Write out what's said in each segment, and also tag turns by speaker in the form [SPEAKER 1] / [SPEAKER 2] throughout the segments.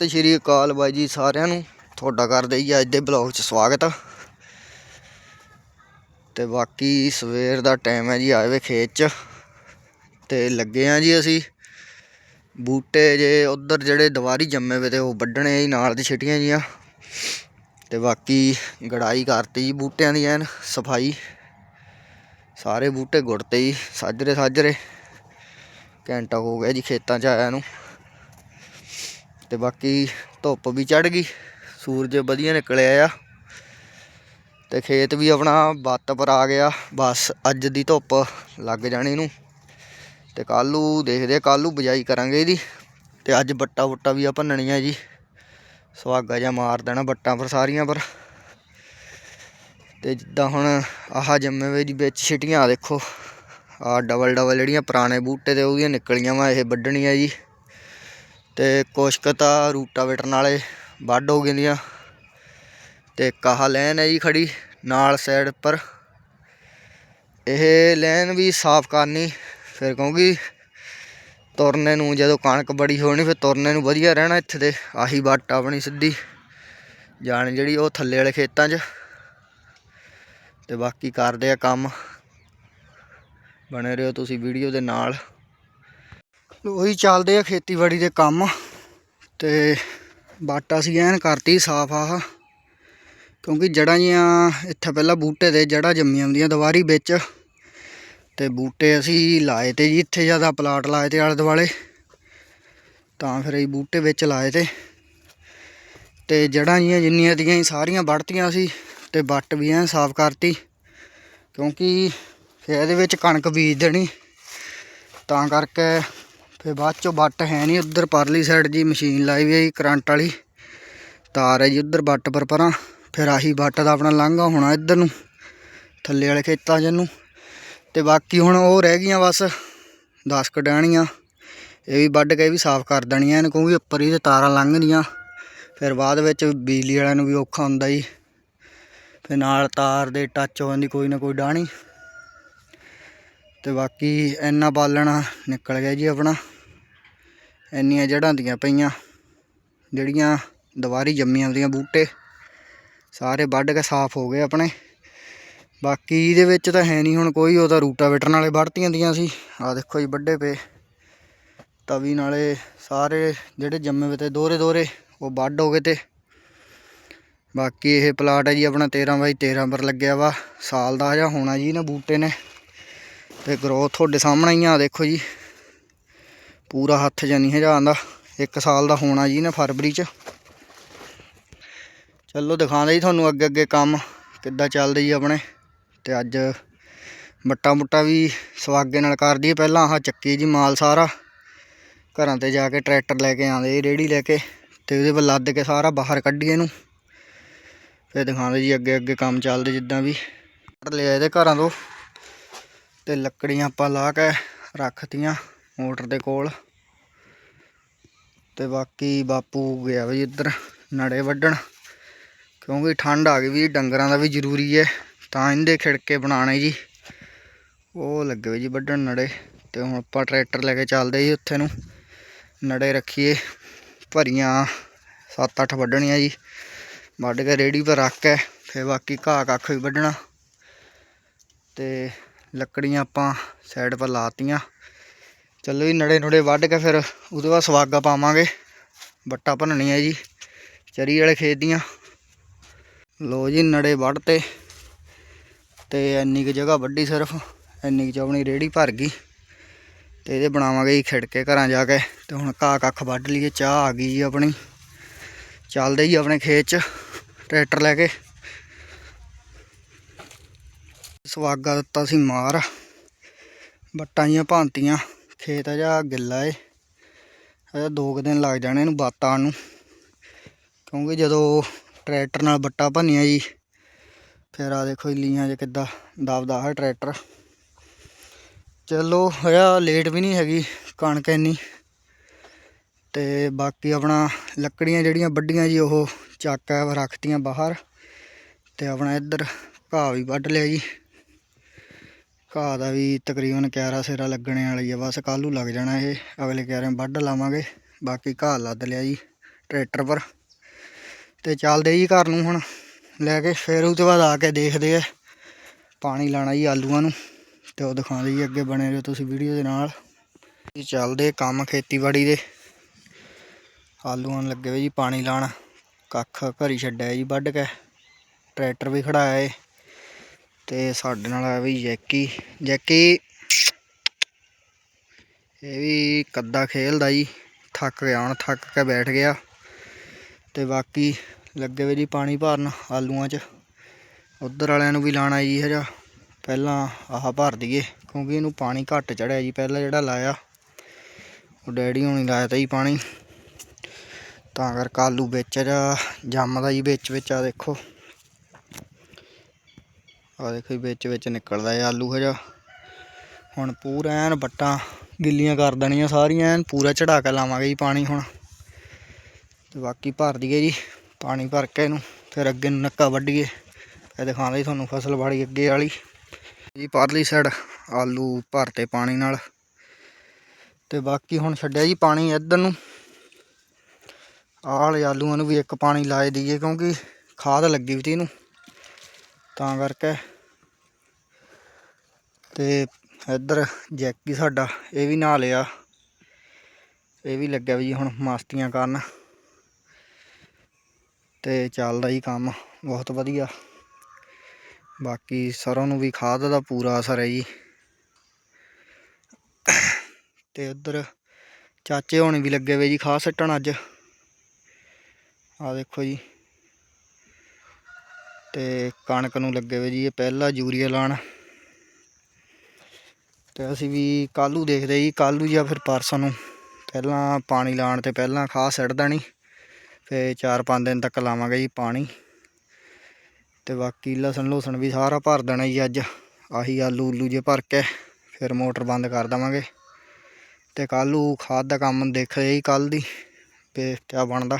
[SPEAKER 1] ਸਤਿ ਸ਼੍ਰੀ ਅਕਾਲ ਬਾਈ ਜੀ ਸਾਰਿਆਂ ਨੂੰ। ਤੁਹਾਡਾ ਕਰਦੇ ਜੀ ਅੱਜ ਦੇ ਬਲੌਗ 'ਚ ਸਵਾਗਤ। ਤੇ ਬਾਕੀ ਸਵੇਰ ਦਾ ਟਾਈਮ ਹੈ ਜੀ, ਆਏ ਵੇ ਖੇਤ 'ਚ। ਤੇ ਲੱਗੇ ਆ ਜੀ ਅਸੀਂ। ਬੂਟੇ ਜੇ ਉਧਰ ਜਿਹੜੇ ਦੀਵਾਰੀ ਜੰਮੇ ਵੇ ਤੇ ਉਹ ਵੱਢਣੇ ਜੀ, ਨਾਲ ਦੀ ਛਿਟੀਆਂ ਜੀਆਂ। ਤੇ ਬਾਕੀ ਗੜਾਈ ਕਰਤੀ ਜੀ ਬੂਟਿਆਂ ਦੀ ਐਨ, ਸਫ਼ਾਈ। ਸਾਰੇ ਬੂਟੇ ਗੁੜਤੇ ਜੀ ਸਾਜਰੇ ਸਾਜਰੇ ਘੰਟਾ ਹੋ ਗਿਆ ਜੀ ਖੇਤਾਂ 'ਚ ਆਇਆ ਨੂੰ। ਤੇ ਬਾਕੀ ਧੁੱਪ ਵੀ ਚੜ ਗਈ, ਸੂਰਜ ਵਧੀਆ ਨਿਕਲਿਆ ਆ। ਤੇ ਖੇਤ ਵੀ ਆਪਣਾ ਬੱਤ ਪਰ ਆ ਗਿਆ, ਬਸ ਅੱਜ ਦੀ ਧੁੱਪ ਲੱਗ ਜਾਣੀ ਨੂੰ ਤੇ ਕੱਲੂ ਦੇਖਦੇ ਕੱਲੂ ਬਜਾਈ ਕਰਾਂਗੇ ਇਹਦੀ। ਤੇ ਅੱਜ ਬੱਟਾ ਬੁੱਟਾ ਵੀ ਆ ਭੰਨਣੀਆਂ ਜੀ। ਸੁਹਾਗਾ ਜਾਂ ਮਾਰ ਦੇਣਾ ਬੱਟਾਂ ਪਰ, ਸਾਰੀਆਂ ਪਰ। ਤੇ ਜਿੱਦਾਂ ਹੁਣ ਆਹ ਜੰਮੇ ਵੇ ਵਿੱਚ ਛਿਟੀਆਂ, ਦੇਖੋ। ਆ ਡਬਲ ਡਬਲ ਜਿਹੜੀਆਂ ਪੁਰਾਣੇ ਬੂਟੇ ਤੇ ਉਹਦੀਆਂ ਨਿਕਲੀਆਂ ਵਾ, ਇਹ ਵੱਢਣੀਆਂ ਜੀ। ਤੇ ਕੁਛ ਕੁ ਤਾਂ ਰੂਟਾਵੇਟਰ ਨਾਲੇ ਵੱਢ ਹੋ ਗਈਆਂ ਤੇ ਕਾਹ ਲੈਨ ਹੈ ਜੀ ਖੜੀ ਨਾਲ ਸਾਈਡ ਉੱਪਰ। ਇਹ ਲੈਨ ਵੀ ਸਾਫ਼ ਕਰਨੀ, ਫਿਰ ਕਿਉਂਕਿ ਤੁਰਨੇ ਨੂੰ ਜਦੋਂ ਕਣਕ ਬੜੀ ਹੋਣੀ, ਫਿਰ ਤੁਰਨੇ ਨੂੰ ਵਧੀਆ ਰਹਿਣਾ ਇੱਥੇ ਤੇ ਆਹੀ ਵੱਟ ਆਪਣੀ ਸਿੱਧੀ, ਜਾਣ ਜਿਹੜੀ ਉਹ ਥੱਲੇ ਵਾਲੇ ਖੇਤਾਂ 'ਚ। ਤੇ ਬਾਕੀ ਕਰਦੇ ਆ ਕੰਮ। ਬਣੇ ਰਹੋ ਤੁਸੀਂ ਵੀਡੀਓ ਦੇ ਨਾਲ। ਉਹੀ ਚੱਲਦੇ ਆ ਖੇਤੀਬਾੜੀ ਦੇ ਕੰਮ। ਤੇ ਬਾਟਾ ਸੀ ਐਨ ਕਰਤੀ, ਸਾਫ਼ ਆਹ। ਕਿਉਂਕਿ ਜੜਾਂ ਜੀਆਂ ਇੱਥੇ ਪਹਿਲਾਂ ਬੂਟੇ ਦੇ ਜੜਾਂ ਜੰਮੀਆਂ ਹੁੰਦੀਆਂ ਦੁਬਾਰੀ ਵਿੱਚ। ਤੇ ਬੂਟੇ ਅਸੀਂ ਲਾਏ ਤੇ ਜੀ, ਇੱਥੇ ਜ਼ਿਆਦਾ ਪਲਾਟ ਲਾਏ ਤੇ ਆਲੇ ਦੁਆਲੇ। ਤਾਂ ਫਿਰ ਇਹ ਬੂਟੇ ਵਿੱਚ ਲਾਏ ਤੇ। ਤੇ ਜੜਾਂ ਜੀਆਂ ਜਿੰਨੀਆਂ ਦੀਆਂ ਸਾਰੀਆਂ ਵੱਢਤੀਆਂ ਸੀ ਤੇ ਵੱਟ ਵੀ ਐਨ ਸਾਫ਼ ਕਰਤੀ। ਕਿਉਂਕਿ ਫਿਰ ਇਹਦੇ ਵਿੱਚ ਕਣਕ ਬੀਜ ਦੇਣੀ ਤਾਂ ਕਰਕੇ ਫਿਰ ਬਾਅਦ ਚੋਂ ਵੱਟ ਹੈ ਨਹੀਂ, ਉੱਧਰ ਪਰਲੀ ਸਾਈਡ ਜੀ ਮਸ਼ੀਨ ਲਾਈ ਵੀ ਹੈ ਜੀ, ਕਰੰਟ ਵਾਲੀ। ਤਾਰ ਹੈ ਜੀ ਉੱਧਰ ਵੱਟ ਪਰ ਪਰਾਂ, ਫਿਰ ਆਹੀ ਵੱਟ ਦਾ ਆਪਣਾ ਲਾਂਘਾ ਹੋਣਾ ਇੱਧਰ ਨੂੰ, ਥੱਲੇ ਵਾਲੇ ਖੇਤਾਂ 'ਚ ਨੂੰ ਤੇ ਬਾਕੀ ਹੁਣ ਉਹ ਰਹਿ ਗਈਆਂ ਬਸ 10 ਕਡਾਣੀਆਂ ਇਹ ਵੀ ਵੱਢ ਕੇ ਵੀ ਸਾਫ਼ ਕਰ ਦੇਣੀਆਂ, ਇਹਨੂੰ ਕਿਉਂਕਿ ਉੱਪਰ ਹੀ ਤੇ ਤਾਰਾਂ ਲੰਘਦੀਆਂ। ਫਿਰ ਬਾਅਦ ਵਿੱਚ ਬਿਜਲੀ ਵਾਲਿਆਂ ਨੂੰ ਵੀ ਔਖਾ ਹੁੰਦਾ ਜੀ। ਫਿਰ ਨਾਲ ਤਾਰ ਦੇ ਟੱਚ ਹੋ ਜਾਂਦੀ ਕੋਈ ਨਾ ਕੋਈ ਡਾਣੀ ਤੇ ਬਾਕੀ ਇੰਨਾ ਬਾਲਣ ਨਿਕਲ ਗਿਆ ਜੀ ਆਪਣਾ। ਇੰਨੀਆਂ ਜੜ੍ਹਾਂ ਦੀਆਂ ਪਈਆਂ, ਜਿਹੜੀਆਂ ਦੁਬਾਰੀ ਜੰਮੀਆਂ ਦੀਆਂ ਬੂਟੇ। ਸਾਰੇ ਵੱਢ ਕੇ ਸਾਫ਼ ਹੋ ਗਏ ਆਪਣੇ। ਬਾਕੀ ਇਹਦੇ ਵਿੱਚ ਤਾਂ ਹੈ ਨਹੀਂ ਹੁਣ ਕੋਈ, ਉਹ ਤਾਂ ਰੂਟਾਵੇਟਰ ਵਾਲੇ ਵੱਢਤੀਆਂ ਦੀਆਂ ਸੀ। ਆ ਦੇਖੋ ਜੀ ਵੱਡੇ ਪਏ। ਤਵੀ ਨਾਲੇ ਸਾਰੇ ਜਿਹੜੇ ਜੰਮੇ ਵੇ ਤੇ ਦੋਰੇ ਦੋਰੇ ਉਹ ਵੱਢ ਹੋ ਗਏ ਤੇ। ਬਾਕੀ ਇਹ ਪਲਾਟ ਹੈ ਜੀ ਆਪਣਾ 13 ਬਾਈ 13 ਪਰ ਲੱਗਿਆ ਵਾ। ਸਾਲ ਦਾ ਹਜਾ ਹੋਣਾ ਜੀ ਇਹਨਾਂ ਬੂਟੇ ਨੇ। ਤੇ ਗਰੋਥ ਤੁਹਾਡੇ ਸਾਹਮਣੇ ਹੀ ਆ ਦੇਖੋ ਜੀ। ਪੂਰਾ ਹੱਥ ਜਾਂ ਨਹੀਂ ਹਜਾ ਆਂਦਾ। ਇੱਕ ਸਾਲ ਦਾ ਹੋਣਾ ਜੀ ਨਾ ਫਰਵਰੀ ਚ। ਚਲੋ ਦਿਖਾਉਂਦੇ ਜੀ ਤੁਹਾਨੂੰ ਅੱਗੇ ਅੱਗੇ ਕੰਮ ਕਿੱਦਾਂ ਚੱਲਦਾ ਜੀ ਆਪਣੇ। ਤੇ ਅੱਜ ਬੱਟਾ ਬੁੱਟਾ ਵੀ ਸਵਾਗੇ ਨਾਲ ਕਰਦੀ ਦਈਏ ਪਹਿਲਾਂ। ਆਹ ਚੱਕੀ ਜੀ ਮਾਲ ਸਾਰਾ। ਘਰਾਂ ਤੇ ਜਾ ਕੇ ਟਰੈਕਟਰ ਲੈ ਕੇ ਆਉਂਦੇ ਰੇੜੀ ਲੈ ਕੇ। ਤੇ ਉਹਦੇ ਪਰ ਲੱਦ ਕੇ ਸਾਰਾ ਬਾਹਰ ਕੱਢੀਏ ਇਹਨੂੰ। ਫਿਰ ਦਿਖਾਉਂਦੇ ਜੀ ਅੱਗੇ ਅੱਗੇ ਕੰਮ ਚੱਲਦੇ ਜਿੱਦਾਂ ਵੀ। ਲਿਆਏ ਤੇ ਘਰਾਂ ਤੋਂ। ਤੇ ਲੱਕੜੀਆਂ ਆਪਾਂ ਲਾ ਕੇ ਰੱਖਤੀਆਂ। ਮੋਟਰ ਦੇ ਕੋਲ। ਤੇ ਬਾਕੀ ਬਾਪੂ ਗਿਆ ਵੀ ਇੱਧਰ ਨੜੇ ਵੱਢਣ। ਕਿਉਂਕਿ ਠੰਡ ਆ ਗਈ ਵੀ, ਡੰਗਰਾਂ ਦਾ ਵੀ ਜ਼ਰੂਰੀ ਹੈ ਤਾਂ ਇਹਦੇ ਖਿੜਕੇ ਬਣਾਣੇ ਜੀ। ਉਹ ਲੱਗੇ ਹੋਏ ਜੀ ਵੱਢਣ ਨੜੇ। ਤੇ ਹੁਣ ਆਪਾਂ ਟਰੈਕਟਰ ਲੈ ਕੇ ਚੱਲਦੇ ਜੀ ਉੱਥੇ ਨੂੰ। ਨੜੇ ਰੱਖੀਏ। ਭਰੀਆਂ 7-8 ਵੱਢਣੀਆਂ ਜੀ। ਵੱਢ ਕੇ ਰੇੜੀ 'ਪਰ ਰੱਖ ਕੇ, ਫਿਰ ਬਾਕੀ ਘਾਹ ਕੱਖ ਵੀ ਵੱਢਣਾ। ਤੇ ਲੱਕੜੀਆਂ ਆਪਾਂ ਸਾਈਡ 'ਪਰ ਲਾਤੀਆਂ ਚਲੋ ਜੀ ਨੜੇ ਨੁੜੇ ਵੱਢ ਕੇ ਫਿਰ ਉਹਦੇ ਬਾਅਦ ਸਵਾਗਾ ਪਾਵਾਂਗੇ। ਬੱਟਾ ਭੰਨਣੀ ਹੈ ਜੀ, ਚਰੀ ਵਾਲੇ ਖੇਤ ਦੀਆਂ। ਲੋ ਜੀ ਨੜੇ ਵੱਢਤੇ ਤੇ ਇੰਨੀ ਕੁ ਜਗ੍ਹਾ ਵੱਢੀ ਸਿਰਫ, ਇੰਨੀ ਕੁ 'ਚ ਆਪਣੀ ਰੇੜੀ ਭਰ ਗਈ ਤੇ ਇਹਦੇ ਬਣਾਵਾਂਗੇ ਜੀ ਖਿੜਕੇ ਘਰਾਂ ਜਾ ਕੇ ਤੇ ਹੁਣ ਘਾਹ ਕੱਖ ਵੱਢ ਲਈਏ, ਚਾਹ ਆ ਗਈ ਜੀ ਆਪਣੀ। ਚੱਲਦੇ ਜੀ ਆਪਣੇ ਖੇਤ 'ਚ ਟਰੈਕਟਰ ਲੈ ਕੇ। ਸਵਾਗਾ ਦਿੱਤਾ ਸੀ ਮਾਰ, ਬੱਟਾਂ ਜੀਆਂ ਭਾਂਤੀਆਂ। ਖੇਤ ਆ ਜਾ ਗਿੱਲਾ ਏ। ਅਜਾ ਦੋ ਕੁ ਦਿਨ ਲੱਗ ਜਾਣੇ ਇਹਨੂੰ ਬਾਤ ਆਉਣ ਨੂੰ। ਕਿਉਂਕਿ ਜਦੋਂ ਟਰੈਕਟਰ ਨਾਲ ਬੱਟਾ ਭੰਨਿਆ ਜੀ, ਫਿਰ ਆ ਦੇਖੋ ਜੀ ਲੀਆਂ 'ਚ ਕਿੱਦਾਂ ਦਬਦਾ ਹੈ ਟਰੈਕਟਰ। ਚਲੋ ਹਜਾ ਲੇਟ ਵੀ ਨਹੀਂ ਹੈਗੀ ਕਣਕ ਇੰਨੀ। ਤੇ ਬਾਕੀ ਆਪਣਾ ਲੱਕੜੀਆਂ ਜਿਹੜੀਆਂ ਵੱਡੀਆਂ ਜੀ, ਉਹ ਚੱਕ ਕੇ ਰੱਖਤੀਆਂ ਬਾਹਰ। ਤੇ ਆਪਣਾ ਇੱਧਰ ਘਾਹ ਵੀ ਵੱਢ ਲਿਆ ਜੀ। ਘਾਹ ਦਾ ਵੀ ਤਕਰੀਬਨ ਕਿਆਰਾ ਸਿਰਾ ਲੱਗਣੇ ਵਾਲੀ ਆ, ਬਸ ਕੱਲ੍ਹ ਨੂੰ ਲੱਗ ਜਾਣਾ ਇਹ, ਅਗਲੇ ਕਿਆਰੇ ਵੱਢ ਲਾਵਾਂਗੇ, ਬਾਕੀ ਘਾਹ ਲੱਦ ਲਿਆ ਜੀ ਟਰੈਕਟਰ ਪਰ। ਤੇ ਚੱਲਦੇ ਜੀ ਘਰ ਨੂੰ ਹੁਣ, ਲੈ ਕੇ ਫਿਰ ਉਹ ਤੋਂ ਬਾਅਦ ਆ ਕੇ ਦੇਖਦੇ ਆ, ਪਾਣੀ ਲਾਣਾ ਜੀ ਆਲੂਆਂ ਨੂੰ, ਤੇ ਉਹ ਦਿਖਾਉਂਦੇ ਜੀ ਅੱਗੇ ਬਣੇ ਰਹੋ ਤੁਸੀਂ ਵੀਡੀਓ ਦੇ ਨਾਲ। ਜੀ ਚੱਲਦੇ ਕੰਮ ਖੇਤੀਬਾੜੀ ਦੇ, ਆਲੂਆਂ ਨੂੰ ਲੱਗੇ ਹੋਏ ਜੀ ਪਾਣੀ ਲਾਣ ਕੱਖ ਘਰੀ ਛੱਡਿਆ ਜੀ ਵੱਢ ਕੇ, ਟਰੈਕਟਰ ਵੀ ਖੜਾਇਆ ਏ। ਤੇ ਸਾਡੇ ਨਾਲ ਆਇਆ ਵੀ ਜੈਕੀ। ਜੈਕੀ, ਇਹ ਵੀ ਕੱਦਾ ਖੇਲਦਾ ਜੀ। ਥੱਕ ਗਿਆ, ਹੁਣ ਥੱਕ ਕੇ ਬੈਠ ਗਿਆ। ਤੇ ਬਾਕੀ ਲੱਗੇ ਵੇ ਜੀ ਪਾਣੀ ਭਰਨ ਆਲੂਆਂ 'ਚ। ਉਧਰ ਵਾਲਿਆਂ ਨੂੰ ਵੀ ਲਾਣਾ ਜੀ ਹਜਾ। ਪਹਿਲਾਂ ਆਹ ਭਰ ਦਈਏ, ਕਿਉਂਕਿ ਇਹਨੂੰ ਪਾਣੀ ਘੱਟ ਚੜਿਆ ਜੀ। ਪਹਿਲਾਂ ਜਿਹੜਾ ਲਾਇਆ, ਉਹ ਡੈਡੀ ਹੋਣੀ ਲਾਇਆ ਤਾ ਜੀ ਪਾਣੀ। ਤਾਂ ਕਰਕੇ ਆਲੂ ਵਿੱਚ ਜਾ, ਜੰਮਦਾ ਜੀ ਵਿੱਚ ਵਿੱਚ ਆ ਦੇਖੋ। ਆ ਦੇਖੋ ਜੀ, ਵਿੱਚ ਵਿੱਚ ਨਿਕਲਦਾ ਹੈ ਆਲੂ ਹਜਾ। ਹੁਣ ਪੂਰਾ ਐਨ ਬੱਟਾਂ ਗਿੱਲੀਆਂ ਕਰ ਦੇਣੀਆਂ ਸਾਰੀਆਂ, ਐਨ ਪੂਰਾ ਚੜਾ ਕੇ ਲਾਵਾਂਗੇ ਜੀ ਪਾਣੀ ਹੁਣ। ਤੇ ਬਾਕੀ ਭਰ ਦਈਏ ਜੀ, ਪਾਣੀ ਭਰ ਕੇ ਇਹਨੂੰ, ਫਿਰ ਅੱਗੇ ਨੂੰ ਨੱਕਾ ਵੱਢੀਏ। ਇਹ ਦਿਖਾਉਂਦਾ ਜੀ ਤੁਹਾਨੂੰ ਫਸਲ ਬਾੜੀ ਅੱਗੇ ਵਾਲੀ। ਜੀ ਪਰਲੀ ਸਾਈਡ ਆਲੂ ਭਰਤੇ ਪਾਣੀ ਨਾਲ। ਤੇ ਬਾਕੀ ਹੁਣ ਛੱਡਿਆ ਜੀ ਪਾਣੀ ਇੱਧਰ ਨੂੰ। ਆਲੇ ਆਲੂਆਂ ਨੂੰ ਵੀ ਇੱਕ ਪਾਣੀ ਲਾਏ ਦਈਏ, ਕਿਉਂਕਿ ਖਾਦ ਲੱਗੀ ਵੀ ਤੀ ਇਹਨੂੰ। ਤਾਂ ਕਰਕੇ। ਤੇ ਇੱਧਰ ਜੈਕੀ ਸਾਡਾ, ਇਹ ਵੀ ਨਹਾ ਲਿਆ ਇਹ ਵੀ ਲੱਗਿਆ ਵੀ ਜੀ ਹੁਣ ਮਸਤੀਆਂ ਕਰਨ। ਤੇ ਚੱਲਦਾ ਜੀ ਕੰਮ, ਬਹੁਤ ਵਧੀਆ। ਬਾਕੀ ਸਰੋਂ ਨੂੰ ਵੀ ਖਾਦ ਦਾ ਪੂਰਾ ਅਸਰ ਹੈ ਜੀ। ਤੇ ਉੱਧਰ ਚਾਚੇ ਹੋਣੀ ਵੀ ਲੱਗੇ ਵੇ ਜੀ ਖਾਦ ਸੱਟਣ ਅੱਜ। ਆ ਦੇਖੋ ਜੀ। ਤੇ ਕਣਕ ਨੂੰ ਲੱਗੇ ਹੋਏ ਜੀ, ਇਹ ਪਹਿਲਾ ਯੂਰੀਆ ਲਾਣ। ਤੇ ਅਸੀਂ ਵੀ ਕੱਲੂ ਦੇਖਦੇ ਜੀ ਕੱਲੂ ਜਾਂ ਫਿਰ ਪਰਸੋਂ ਨੂੰ। ਪਹਿਲਾਂ ਪਾਣੀ ਲਾਉਣ ਤੇ ਪਹਿਲਾਂ ਖਾਦ ਸਿੱਟ ਦੇਣੀ, ਫਿਰ 4-5 ਦਿਨ ਤੱਕ ਲਾਵਾਂਗੇ ਜੀ ਪਾਣੀ। ਤੇ ਬਾਕੀ ਲਸਣ ਲੋਸਣ ਵੀ ਸਾਰਾ ਭਰ ਦੇਣਾ ਜੀ ਅੱਜ। ਆਹੀ ਆਲੂ ਉਲੂ ਜੇ ਭਰ ਕੇ, ਫਿਰ ਮੋਟਰ ਬੰਦ ਕਰ ਦੇਵਾਂਗੇ। ਤੇ ਕੱਲੂ ਖਾਦ ਦਾ ਕੰਮ ਦੇਖਦੇ ਜੀ ਕੱਲ ਦੀ ਤੇ ਕਿਆ ਬਣਦਾ।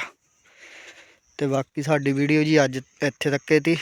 [SPEAKER 1] ਤੇ ਬਾਕੀ ਸਾਡੀ ਵੀਡੀਓ ਜੀ ਅੱਜ ਇੱਥੇ ਤੱਕ ਤੱਕੇ ਤੀ